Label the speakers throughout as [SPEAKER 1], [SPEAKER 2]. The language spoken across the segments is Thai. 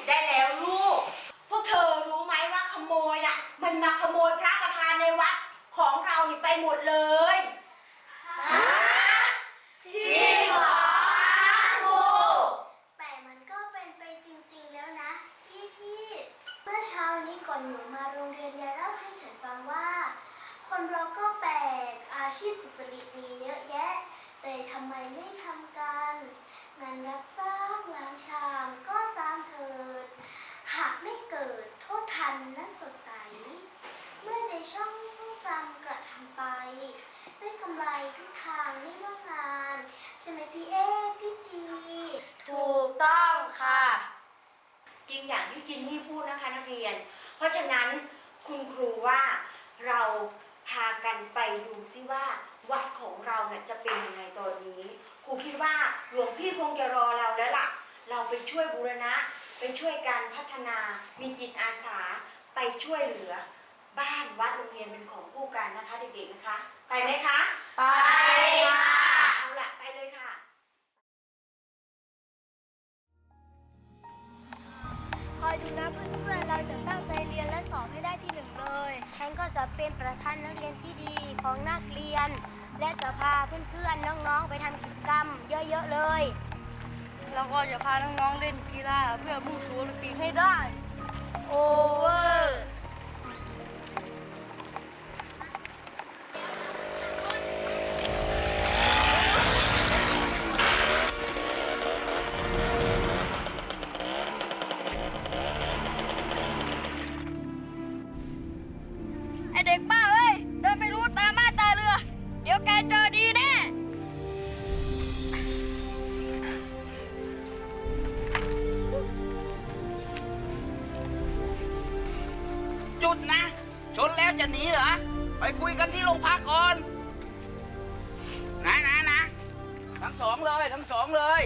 [SPEAKER 1] อได้แล้วลูก พวกเธอรู้ไหมว่าขโมยน่ะ มันมาขโมยพระประธานในวัดของเรานี่ไปหมดเลยฮะ
[SPEAKER 2] จริงเหรอครูแต่มันก็เป็นไปจริงๆแล้วนะพี่พี่เมื่อเช้านี้ก่อนหนูมาโรงเรียนยายเล่าให้ฉันฟังว่า คนเราก็แปลกอาชีพสุจริตมีเยอะแยะ แต่ทำไมไม่ทำ ต้อง
[SPEAKER 3] ค่ะ
[SPEAKER 1] จริงอย่างที่จินนี่พูดนะคะนักเรียน เพราะฉะนั้นคุณครูว่าเราพากันไปดูซิว่า วัดของเราเนี่ยจะเป็นยังไงตอนนี้ ครูคิดว่าหลวงพี่คงจะรอเราแล้วล่ะ เราไปช่วยบูรณะ ไปช่วยการพัฒนา มีจิตอาสา ไปช่วยเหลือ บ้านวัดโรงเรียนเป็นของคู่กันนะคะเด็กๆนะคะ ไปไหมคะ
[SPEAKER 3] ไปค่ะ
[SPEAKER 2] จะเป็นประธานนักเรียนที่ดีของนักเรียน และจะพาเพื่อนๆน้องๆไปทำกิจกรรมเยอะๆเลย
[SPEAKER 3] แล้วก็จะพาน้องๆเล่นกีฬาเพื่อมุ่งสู่โอลิมปิกให้ได้โอเวอร์ จะ
[SPEAKER 4] หนีเหรอ ไปคุยกันที่โรงพักก่อนนะนะนะทั้งสองเลย ทั้งสองเลย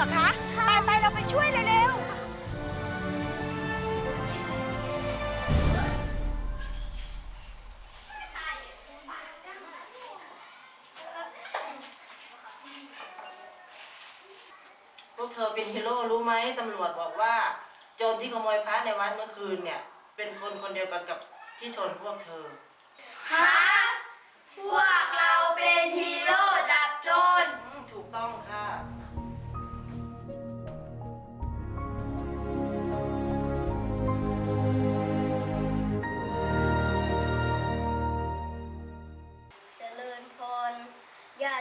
[SPEAKER 2] ร
[SPEAKER 1] งนั้นเหรอคะไปไปเราไปช่วยเร็วๆ
[SPEAKER 5] พวกเธอเป็นฮีโร่รู้ไหมตำรวจบอกว่า โจรที่ขโมยพระในวัดเมื่อคืนเนี่ย เป็นคนคนเดียวกันกับที่ชนพวกเธอ
[SPEAKER 3] ฮะ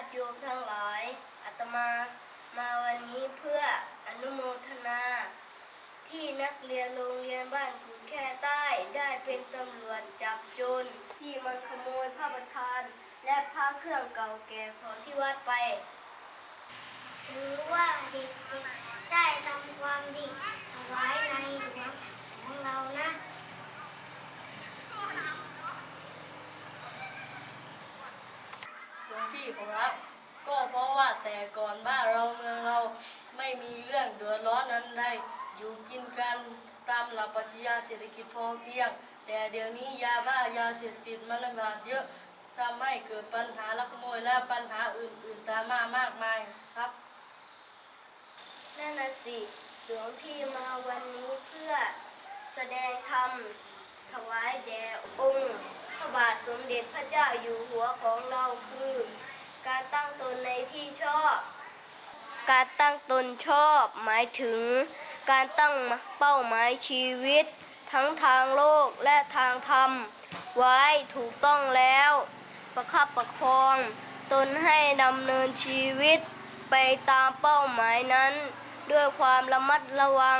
[SPEAKER 5] ติ
[SPEAKER 2] โยมทั้งหลายอาตมามาวันนี้เพื่ออนุโมทนา ที่นักเรียนโรงเรียนบ้านขุนแค่ใต้ได้เป็นตำรวจจับโจรที่มันขโมยพระประธาน และพระเครื่องเก่าแก่ของที่วัดไป ถือว่าเด็กๆได้ทำความดีถวายในหลวงของเรานะ
[SPEAKER 3] หลวงพี่ของรับ ก็เพราะว่าแต่ก่อนบ้านเราเมืองเราไม่มีเรื่องเดือดร้อนนั้นใดอยู่กินกันตามหลักปรัชญาเศรษฐกิจพอเพียง แต่เดี๋ยวนี้ยาบ้ายาเสพติดมันระบาดเยอะทำให้เกิดปัญหาลักขโมยและปัญหาอื่น ๆ ตามมามากมายครับ
[SPEAKER 2] นั่นน่ะสิหลวงพี่มาวันนี้เพื่อแสดงธรรมถวายแด่องค์พระบาทสมเด็จพระเจ้าอยู่หัวของเราคือ การตั้งตนในที่ชอบ การตั้งตนชอบ หมายถึง การตั้งเป้าหมายชีวิต ทั้งทางโลกและทางธรรม ไว้ถูกต้องแล้ว ประคับประคอง ตนให้ดำเนินชีวิต ไปตามเป้าหมายนั้น ด้วยความระมัดระวัง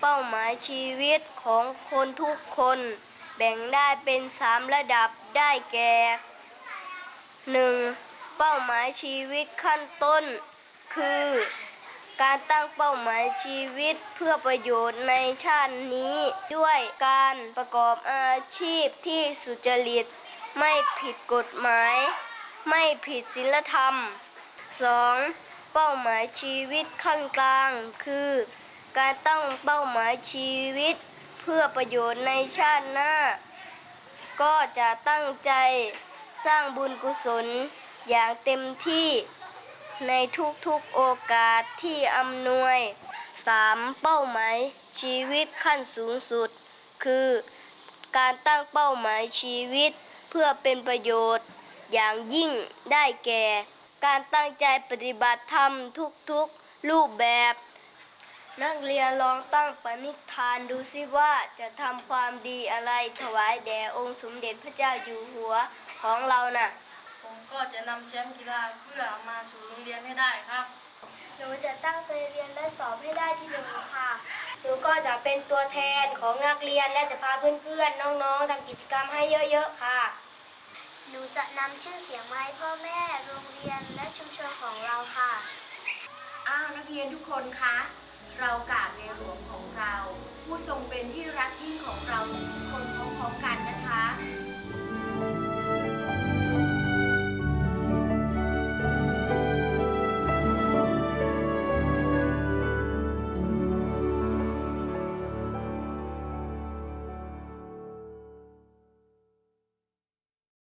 [SPEAKER 2] เป้าหมายชีวิตของคนทุกคน แบ่งได้เป็นสามระดับได้แก่ 1. เป้าหมายชีวิตขั้นต้น คือ การตั้งเป้าหมายชีวิตเพื่อประโยชน์ในชาตินี้ ด้วยการประกอบอาชีพที่สุจริต ไม่ผิดกฎหมาย ไม่ผิดศีลธรรม 2. เป้าหมายชีวิตขั้นกลาง คือ การตั้งเป้าหมายชีวิต เพื่อประโยชน์ในชาติหน้า ก็จะตั้งใจสร้างบุญกุศล อย่างเต็มที่ในทุกๆโอกาสที่อำนวย 3. เป้าหมายชีวิตขั้นสูงสุด คือการตั้งเป้าหมายชีวิตเพื่อเป็นประโยชน์ อย่างยิ่งได้แก่ การตั้งใจปฏิบัติธรรมทุกๆรูปแบบ นักเรียนลองตั้งปณิธานดูสิว่าจะทำความดีอะไรถวายแด่องค์สมเด็จพระเจ้าอยู่หัวของเราน่ะ
[SPEAKER 3] ก็จะนำแชมป์กีฬาเพื่อเอามาสู่โรงเรียนให้ได้ครับ
[SPEAKER 2] หนูจะตั้งใจเรียนและสอบให้ได้ที่หนึ่งค่ะ หนูก็จะเป็นตัวแทนของนักเรียนและจะพาเพื่อนๆ น้องๆทำกิจกรรมให้เยอะๆ ค่ะ หนูจะนำชื่อเสียงมาให้พ่อแม่ โรงเรียนและชุมชนของเราค่ะ
[SPEAKER 1] อ้าวนักเรียนทุกคนคะ เรากราบในหลวงของเรา ผู้ทรงเป็นที่รักยิ่งของเราทุกคนพร้อมๆกันนะคะ